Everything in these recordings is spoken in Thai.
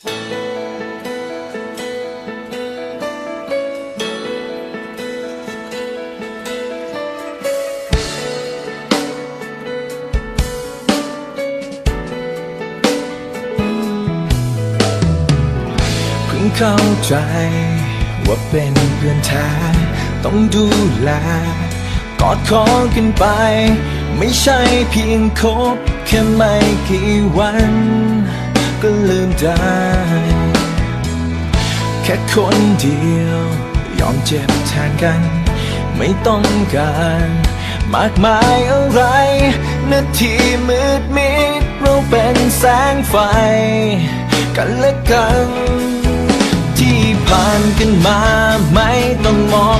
เพิ่งเข้าใจว่าเป็นเพื่อนแท้ต้องดูแลกอดคอกันไป ไม่ใช่เพียงคบแค่ไม่กี่วัน ได้ แค่คนเดียว ยอมเจ็บแทนกัน ไม่ต้องการ มากมายอะไรนาทีมืดมิดเราเป็นแสงไฟ กันและกัน ที่ผ่านกันมาไม่ต้องมอง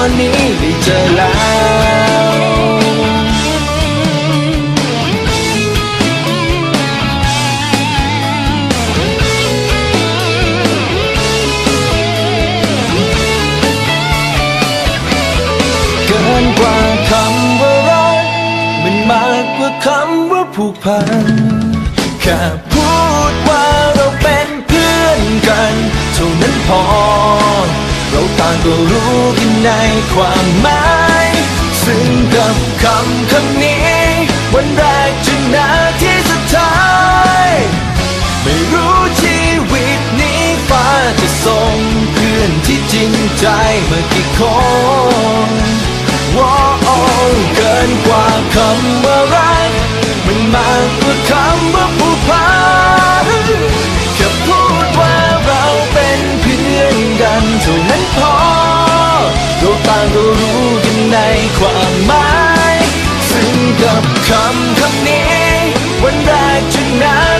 อตอนนี้ได้เจอแล้วเกินกว่าคำว่ารักมันมากกว่าคำว่าผูกพันแค่พูดว่าเราเป็นเพื่อนกัน เท่านั้นพอ เราต่างก็รู้กันในความหมายซึ่งกับคำคำนี้ วันแรกจนนาทีสุดท้าย ไม่รู้ชีวิตนี้ฟ้าจะส่งเพื่อนที่จริงใจมากี่คนว้าวเกินกว่าคำว่ารัก กันเท่านั้นพอเราต่างก็รู้กันในความหมาย ซึ่งกับคำคำนี้ วันแรกจนนาที